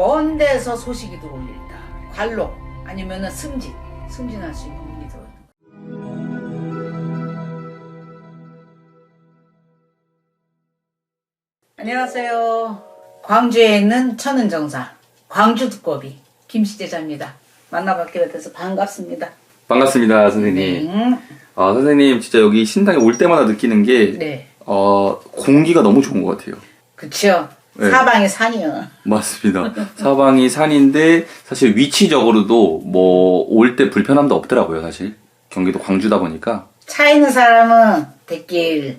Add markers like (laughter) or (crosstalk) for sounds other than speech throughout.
먼 데서 소식이 들어올린다. 관록 아니면은 승진, 승진할 수 있는 운이 들어오는. 안녕하세요. 광주에 있는 천은정사 광주 두꺼비 김시재자입니다. 만나뵙게 돼서 반갑습니다. 반갑습니다, 선생님. 음, 아, 선생님, 진짜 여기 신당에 올 때마다 느끼는 게, 네, 어, 공기가 너무 좋은 것 같아요. 그쵸. 네. 사방이 산이요. 맞습니다. 사방이 산인데, 사실 위치적으로도 뭐, 올 때 불편함도 없더라고요, 사실. 경기도 광주다 보니까. 차 있는 사람은 대길.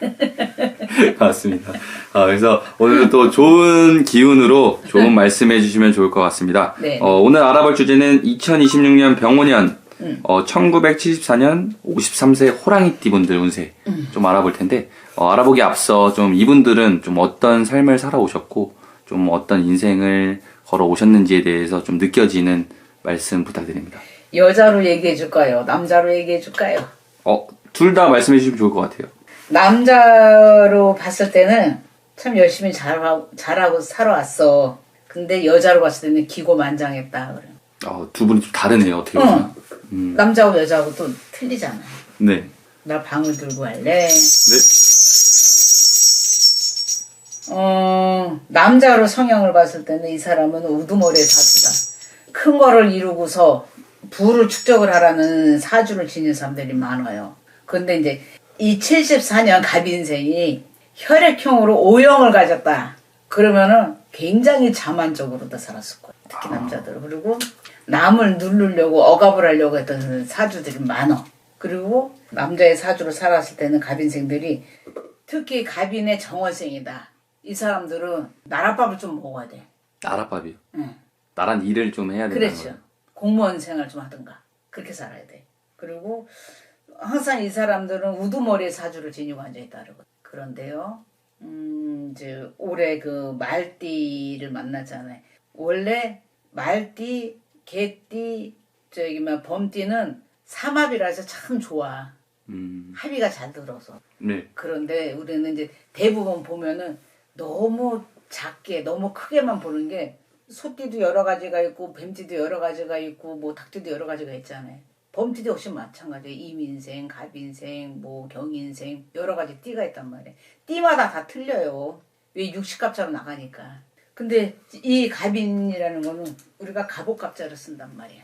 (laughs) 맞습니다. 아, 그래서 오늘 또 좋은 기운으로 좋은 (laughs) 말씀해 주시면 좋을 것 같습니다. 네. 어, 오늘 알아볼 주제는 2026년 병오년, 음. 어, 1974년 53세 호랑이띠 분들 운세 음. 좀 알아볼 텐데, 어, 알아보기 앞서 좀 이분들은 좀 어떤 삶을 살아오셨고, 좀 어떤 인생을 걸어 오셨는지에 대해서 좀 느껴지는 말씀 부탁드립니다. 여자로 얘기해 줄까요? 남자로 얘기해 줄까요? 어, 둘 다 말씀해 주시면 좋을 것 같아요. 남자로 봤을 때는 참 열심히 잘하고, 잘하고 살아왔어. 근데 여자로 봤을 때는 기고만장했다. 그래. 어, 두 분이 좀 다르네요, 어떻게 보면. 음. 남자하고 여자하고 또 틀리잖아. 네. 나 방을 들고 할래. 네. 어, 남자로 성향을 봤을 때는 이 사람은 우두머리의 사주다. 큰 거를 이루고서 부를 축적을 하라는 사주를 지닌 사람들이 많아요. 근데 이제 이 74년 갑인생이 혈액형으로 O형을 가졌다. 그러면은 굉장히 자만적으로도 살았을 거예요. 특히 남자들. 그리고 남을 누르려고 억압을 하려고 했던 사주들이 많아. 그리고 남자의 사주로 살았을 때는 갑인생들이 특히 갑인의 정월생이다. 이 사람들은 나랏밥을 좀 먹어야 돼. 나랏밥이요. 응. 나란 일을 좀 해야 된다는 그렇죠. 거예요. 공무원 생활 좀 하든가. 그렇게 살아야 돼. 그리고 항상 이 사람들은 우두머리의 사주를 지니고 앉아있다 그러거든. 그런데요. 음, 이제 올해 그 말띠를 만났잖아요. 원래 말띠, 개띠, 저기 막 범띠는 삼합이라서 참 좋아. 음, 합의가 잘 들어서. 네. 그런데 우리는 이제 대부분 보면은 너무 작게 너무 크게만 보는 게 소띠도 여러 가지가 있고 뱀띠도 여러 가지가 있고 뭐 닭띠도 여러 가지가 있잖아요. 범띠도 역시 마찬가지예요. 이민생, 갑인생, 뭐 경인생 여러 가지 띠가 있단 말이에요. 띠마다 다 틀려요. 왜 육식갑자로 나가니까. 근데 이 갑인이라는 거는 우리가 갑옷갑자를 쓴단 말이에요.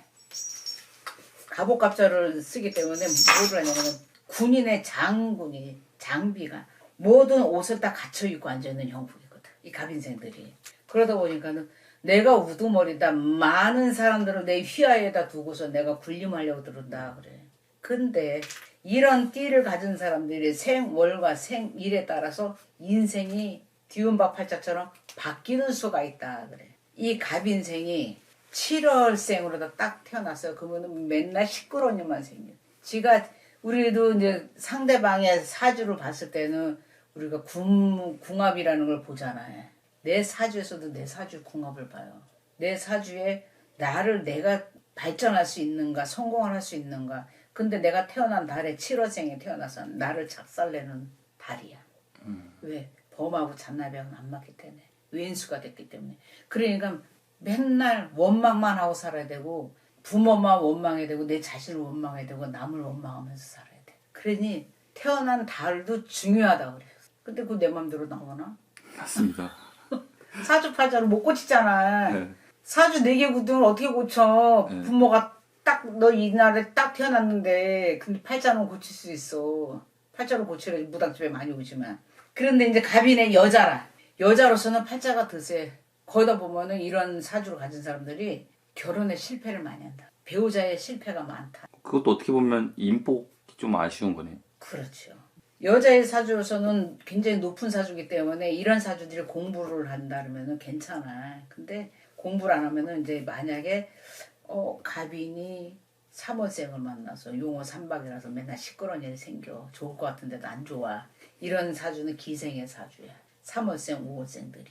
갑옷갑자를 쓰기 때문에 뭐를 하냐면 군인의 장군이 장비가 모든 옷을 다 갖춰 입고 앉아 있는 형국이거든. 이 갑인생들이. 그러다 보니까는 내가 우두머리다 많은 사람들을 내 휘하에다 두고서 내가 군림하려고 들은다 그래. 근데 이런 띠를 가진 사람들이 생월과 생일에 따라서 인생이 뒤움박 팔자처럼 바뀌는 수가 있다 그래. 이 갑인생이 7월생으로 딱 태어났어요. 그러면 맨날 시끄러운 일만 생겨. 지가 우리도 이제 상대방의 사주를 봤을 때는 우리가 궁, 궁합이라는 걸 보잖아요. 내 사주에서도 내 사주 궁합을 봐요. 내 사주에 나를 내가 발전할 수 있는가, 성공을 할 수 있는가. 근데 내가 태어난 달에 7월생에 태어나서 나를 작살내는 달이야. 왜? 범하고 잔나비하고는 안 맞기 때문에. 왼수가 됐기 때문에. 그러니까 맨날 원망만 하고 살아야 되고 부모만 원망해야 되고 내 자신을 원망해야 되고 남을 원망하면서 살아야 돼. 그러니 태어난 달도 중요하다 그래. 근데 그내 맘대로 나오나? 맞습니다. 사주 팔자를 못 고치잖아. 네. 사주 네개 굳으면 어떻게 고쳐? 네. 부모가 딱 너 이 날에 딱 태어났는데 근데 팔자는 고칠 수 있어. 팔자를 고치려 무당집에 많이 오지만. 그런데 이제 갑인의 여자라. 여자로서는 팔자가 드세. 거기다 보면은 이런 사주를 가진 사람들이 결혼에 실패를 많이 한다. 배우자의 실패가 많다. 그것도 어떻게 보면 인복이 좀 아쉬운 거네요. 그렇죠. 여자의 사주로서는 굉장히 높은 사주기 때문에 이런 사주들이 공부를 한다 그러면은 괜찮아. 근데 공부를 안 하면은 이제 만약에 어 갑인이 삼월생을 만나서 용어 삼박이라서 맨날 시끄러운 일이 생겨. 좋을 것 같은데도 안 좋아. 이런 사주는 기생의 사주야. 삼월생, 오월생들이.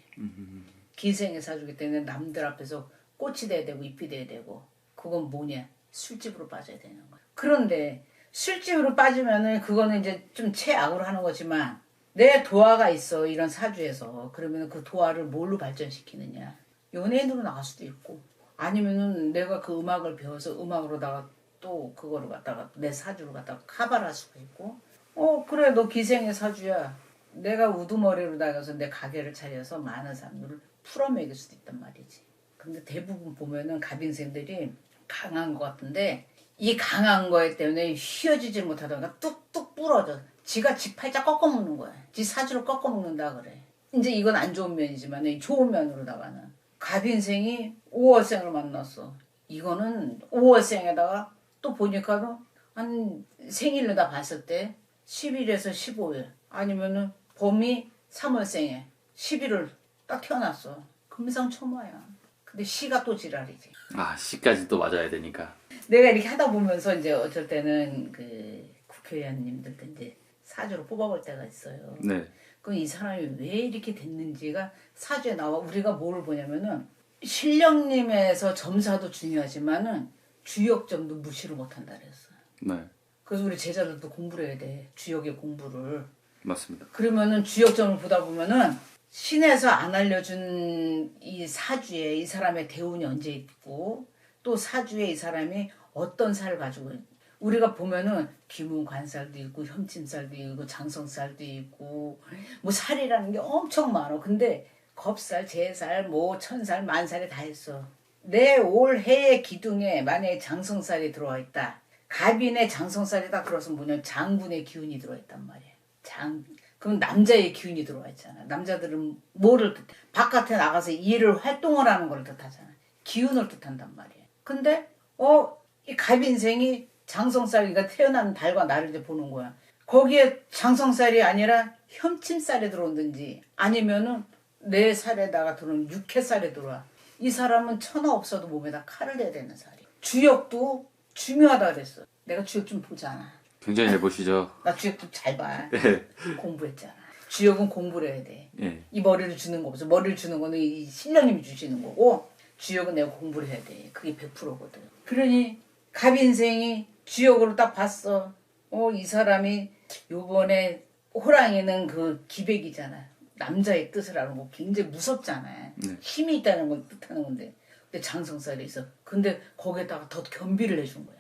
기생의 사주기 때문에 남들 앞에서 꽃이 돼야 되고 잎이 돼야 되고 그건 뭐냐 술집으로 빠져야 되는 거야. 그런데 술집으로 빠지면은 그거는 이제 좀 최악으로 하는 거지만 내 도화가 있어 이런 사주에서. 그러면 그 도화를 뭘로 발전시키느냐. 연예인으로 나갈 수도 있고. 아니면은 내가 그 음악을 배워서 음악으로다가 또 그거를 갖다가 내 사주를 갖다가 카바를 할 수가 있고. 어 그래 너 기생의 사주야. 내가 우두머리로 나가서 내 가게를 차려서 많은 사람들을 풀어먹일 수도 있단 말이지. 근데 대부분 보면은 가빈생들이 강한 것 같은데 이 강한 거에 때문에 휘어지질 못하다가 뚝뚝 부러져 지가 지 팔자 꺾어 먹는 거야 지 사주를 꺾어 먹는다 그래 이제 이건 안 좋은 면이지만 이 좋은 면으로다가는 갑인생이 5월생을 만났어. 이거는 5월생에다가 또 보니까는 한 생일로 다 봤을 때 10일에서 15일 아니면은 봄이 3월생에 11월 딱 태어났어. 금상첨화야. 근데 시가 또 지랄이지. 아 시까지 또 맞아야 되니까. 내가 이렇게 하다 보면서 이제 어쩔 때는 그 국회의원님들도 이제 사주로 뽑아볼 때가 있어요. 네. 그럼 이 사람이 왜 이렇게 됐는지가 사주에 나와 우리가 뭘 보냐면은 실력님에서 점사도 중요하지만은 주역점도 무시를 못한다 그랬어. 네. 그래서 우리 제자들도 공부를 해야 돼. 주역의 공부를. 맞습니다. 그러면은 주역점을 보다 보면은 신에서 안 알려준 이 사주에 이 사람의 대운이 언제 있고 또 사주에 이 사람이 어떤 살을 가지고 있- 우리가 보면은 귀문관살도 있고 혐침살도 있고 장성살도 있고 뭐 살이라는 게 엄청 많아. 근데 겁살, 제살, 뭐 천살, 만살이 다 있어. 내 올해의 기둥에 만약에 장성살이 들어와 있다. 갑인의 장성살이 딱 들어서 뭐냐면 장군의 기운이 들어와 있단 말이야. 장 그럼 남자의 기운이 들어와 있잖아. 남자들은 뭐를 뜻해? 바깥에 나가서 일을 활동을 하는 걸 뜻하잖아. 기운을 뜻한단 말이야. 근데 어 이 갑인생이 장성살이가 태어난 달과 나를 이제 보는 거야. 거기에 장성살이 아니라 혐침살이 들어온든지 아니면은 내 살에다가 들어오는 육회살에 들어와. 이 사람은 천하 없어도 몸에다 칼을 대야 되는 살이. 주역도 중요하다 그랬어. 내가 주역 좀 보잖아. 굉장히 잘 보시죠. 나 주역도 잘 봐. 네. 공부했잖아. 주역은 공부를 해야 돼. 예. 이 머리를 주는 거 없어. 머리를 주는 거는 이 신령님이 주시는 거고 주역은 내가 공부를 해야 돼. 그게 100%거든. 그러니 갑인생이 주역으로 딱 봤어. 어, 이 사람이 요번에 호랑이는 그 기백이잖아. 남자의 뜻을 아는 거 굉장히 무섭잖아. 네. 힘이 있다는 걸 뜻하는 건데. 근데 장성살이 있어. 근데 거기에다가 더 겸비를 해준 거야.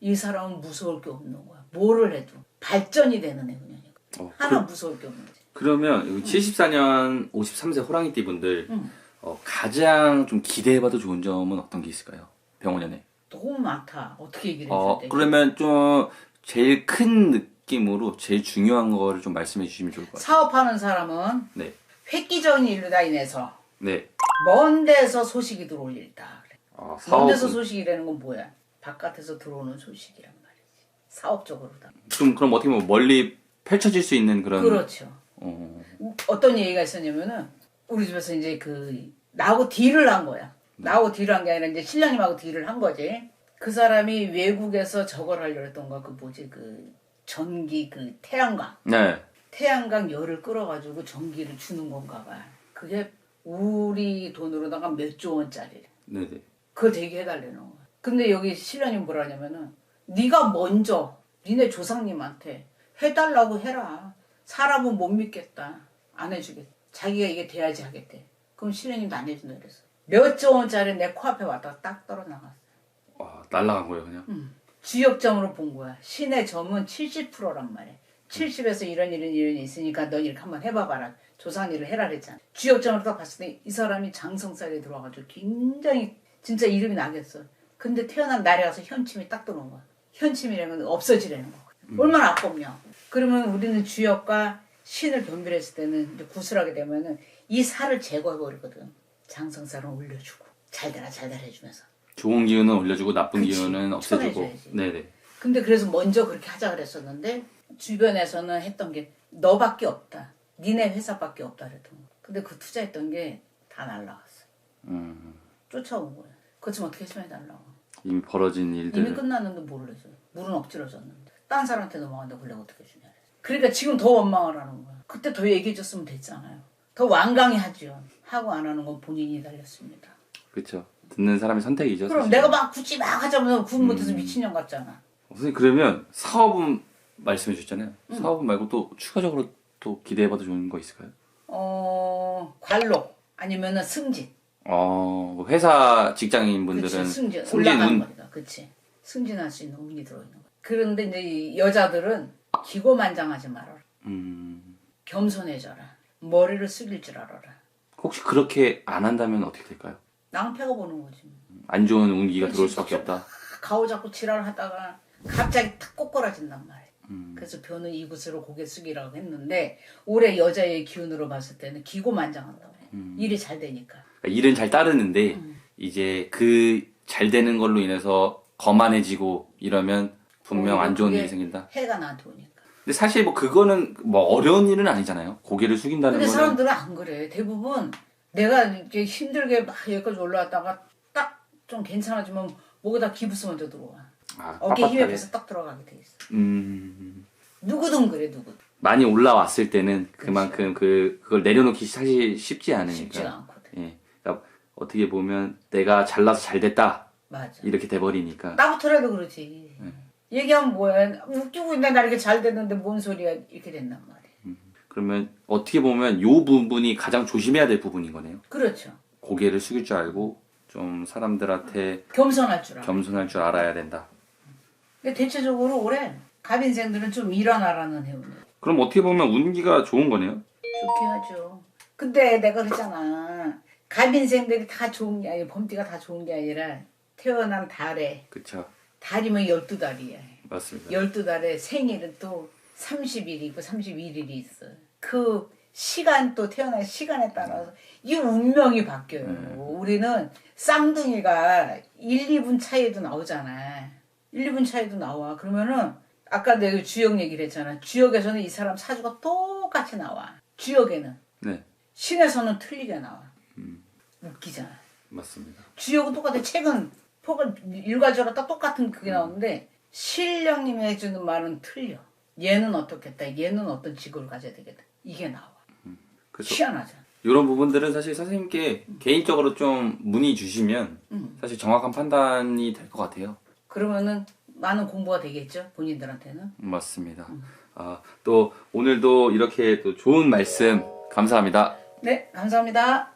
이 사람은 무서울 게 없는 거야. 뭐를 해도 발전이 되는 애 그냥. 어, 하나 무서울 게 없는 거지. 그러면 여기 74년 53세 호랑이띠 분들 응. 어, 가장 좀 기대해봐도 좋은 점은 어떤 게 있을까요? 병원연애. 너무 많다. 어떻게 얘기를 어, 해줘야 돼? 그러면 좀 제일 큰 느낌으로 제일 중요한 거를 좀 말씀해 주시면 좋을 것 같아요. 사업하는 사람은 네. 획기적인 일로다 인해서 네. 먼 데서 소식이 들어올 일이다. 그래. 어, 먼 사업 데서 소식이라는 건 뭐야? 바깥에서 들어오는 소식이란 말이지. 사업적으로다. 좀 그럼 어떻게 보면 멀리 펼쳐질 수 있는 그런 그렇죠. 어, 어떤 얘기가 있었냐면은 우리 집에서 이제 그 나하고 딜을 한 거야. 나하고 딜을 한 게 아니라 이제 신랑님하고 딜을 한 거지. 그 사람이 외국에서 저걸 하려고 했던 거야. 그 뭐지 그 전기 그 태양광. 네. 태양광 열을 끌어가지고 전기를 주는 건가 봐. 그게 우리 돈으로다가 몇 조 원짜리. 네, 네. 그걸 되게 해달라는 거야. 근데 여기 신랑님 뭐라 하냐면은 네가 먼저 니네 조상님한테 해달라고 해라. 사람은 못 믿겠다. 안 해주겠다. 자기가 이게 돼야지 하겠대. 그럼 신랑님도 안 해준다 그랬어. 몇 조 원짜리 내 코앞에 왔다가 딱 떨어 나갔어. 와, 날라간 거예요, 그냥. 주역점으로 본 거야. 신의 점은 70%란 말이야. 70에서 이런 이런 이런 있으니까 너 이렇게 한번 해봐봐라. 조상 일을 해라 그랬잖아. 주역점으로 딱 봤을 때 이 사람이 장성살에 들어와가지고 굉장히 진짜 이름이 나겠어. 근데 태어난 날에 가서 현침이 딱 들어온 거야. 현침이라는 건 없어지라는 거야. 얼마나 아깝냐. 그러면 우리는 주역과 신을 변별했을 때는 구슬하게 되면은 이 살을 제거해버리거든. 장성살은 올려주고 잘 되라 잘 되라 해주면서. 좋은 기운은 올려주고 나쁜 그치. 기운은 없애주고. 쳐내줘야지. 네, 네. 근데 그래서 먼저 그렇게 하자 그랬었는데 주변에서는 했던 게 너밖에 없다. 니네 회사밖에 없다 그랬던 거. 근데 그 투자했던 게 다 날라갔어. 음, 쫓아온 거야. 그렇지만 어떻게 했으면 날라가. 이미 벌어진 일들. 이미 끝났는데 모르겠어 물은 억지로 줬는데. 딴 사람한테 그걸 내가 어떻게 주냐. 그러니까 지금 더 원망을 하는 거야. 그때 더 얘기해줬으면 됐잖아요. 더 완강히 하죠. 하고 안 하는 건 본인이 달렸습니다. 그렇죠. 듣는 사람의 선택이죠. 그럼 사실. 내가 막 굳이 막 하자면서 군 음. 못해서 미친년 같잖아. 어, 선생님 그러면 사업은 말씀해 주셨잖아요. 사업은 말고 또 추가적으로 또 기대해봐도 좋은 거 있을까요? 어, 관록 아니면은 승진. 어, 뭐 회사 직장인 분들은 승진, 올라가는 운, 거니까, 그치. 승진할 수 있는 운이 들어있는 거야. 그런데 이제 이 여자들은 기고만장하지 말아라. 음, 겸손해져라. 머리를 숙일 줄 알아라. 혹시 그렇게 안 한다면 어떻게 될까요? 낭패가 보는 거지. 안 좋은 운기가 들어올 수밖에. 없다. 가오 잡고 지랄을 하다가 갑자기 탁 꼬꾸라진단 말이야. 음. 그래서 변은 이곳으로 고개 숙이라고 했는데 올해 여자의 기운으로 봤을 때는 기고만장한다고 해. 음. 일이 잘 되니까. 그러니까 일은 잘 따르는데 음. 이제 그 잘 되는 걸로 인해서 거만해지고 이러면 분명 어, 안 좋은 일이 생긴다. 해가 나한테 오니까. 근데 사실 뭐 그거는 뭐 어려운 일은 아니잖아요. 고개를 숙인다는 근데 거는 사람들은 안 그래. 대부분 내가 이렇게 힘들게 막 여기까지 올라왔다가 딱 좀 괜찮아지면 목에다 기부스 먼저 들어와. 아, 어깨 힘에 빳빳하게. 비해서 딱 들어가게 돼 있어. 음, 누구든 그래 누구든. 많이 올라왔을 때는 그만큼 그 그걸 내려놓기 사실 쉽지 않으니까. 쉽지가 않거든. 예. 그러니까 어떻게 보면 내가 잘나서 잘 됐다 맞아. 이렇게 돼 버리니까. 나부터라도 그러지. 얘기하면 뭐야. 웃기고 있는데 나 이렇게 잘 됐는데 뭔 소리야. 이렇게 된단 말이야. 그러면 어떻게 보면 요 부분이 가장 조심해야 될 부분인 거네요. 그렇죠. 고개를 숙일 줄 알고 좀 사람들한테 겸손할 줄 알아. 겸손할 줄 알아야 된다. 근데 대체적으로 올해 갑인생들은 좀 일어나라는 해운이 그럼 어떻게 보면 운기가 좋은 거네요. 좋게 하죠. 근데 내가 그랬잖아. 갑인생들이 다 좋은 게 아니라 범띠가 다 좋은 게 아니라 태어난 달에 그쵸. 달이면 12달이야. 맞습니다. 12달에 생일은 또 30일이고 31일이 있어. 그 시간 또 태어난 시간에 따라서 이 운명이 바뀌어요. 우리는 쌍둥이가 1, 2분 차이도 나오잖아. 1, 2분 차이도 나와. 그러면은 아까 내가 주역 얘기를 했잖아. 주역에서는 이 사람 사주가 똑같이 나와. 주역에는. 네. 신에서는 틀리게 나와. 웃기잖아. 맞습니다. 주역은 똑같아. 책은 폭을 일괄적으로 딱 똑같은 그게 나오는데 신령님이 해주는 말은 틀려. 얘는 어떻겠다. 얘는 어떤 직업을 가져야 되겠다. 이게 나와. 그래서 희한하잖아. 이런 부분들은 사실 선생님께 개인적으로 좀 문의 주시면 음. 사실 정확한 판단이 될 것 같아요. 그러면은 많은 공부가 되겠죠. 본인들한테는. 맞습니다. 아, 또 오늘도 이렇게 또 좋은 말씀 감사합니다. 네, 감사합니다.